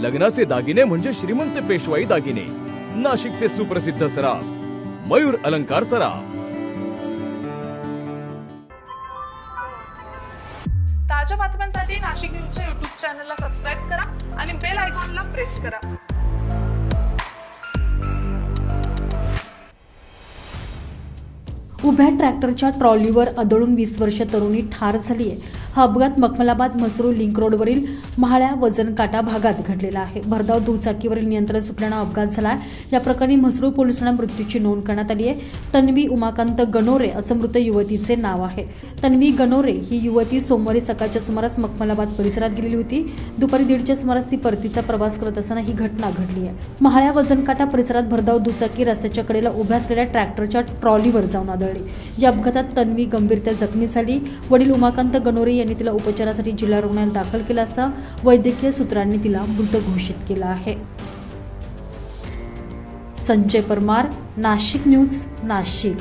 लग्नाचे दागिने म्हणजे श्रीमंत पेशवाई दागिने. नाशिकचे सुप्रसिद्ध सराफ मयूर अलंकार सराफ. ताज्या बातम्यांसाठी नाशिक न्यूजच्या युट्यूब चॅनलला सबस्क्राईब करा आणि बेल आयकॉनला प्रेस करा. उभ्या ट्रॅक्टरच्या ट्रॉलीवर आदळून वीस वर्ष तरुणी ठार झाली आहे हा अपघात मखमलाबाद मसरूळ लिंक रोडवरील महाळ्या वजनकाटा भागात घडलेला आहे. भरधाव दुचाकीवरील नियंत्रण सुटल्यानं अपघात झाला आहे. या प्रकरणी म्हसरूळ पोलिसांना मृत्यूची नोंद करण्यात आली आहे. तन्वी उमाकांत गणोरे असं मृत युवतीचे नाव आहे. तन्वी गणोरे ही युवती सोमवारी सकाळच्या सुमारास मखमलाबाद परिसरात गेलेली होती. दुपारी दीडच्या सुमारास ती परतीचा प्रवास करत असताना ही घटना घडली आहे. महाळ्या वजनकाटा परिसरात भरधाव दुचाकी रस्त्याच्या कडेला उभ्या असलेल्या ट्रॅक्टरच्या ट्रॉलीवर जाऊन आदळली. या अपघातात तन्वी गंभीरत्या जखमी झाली. वडील उमाकांत गणोरे यांनी तिला उपचारासाठी जिल्हा रुग्णालयात दाखल केला असता वैद्यकीय सूत्रांनी तिला मृत घोषित केलं आहे. संजय परमार नाशिक न्यूज नाशिक.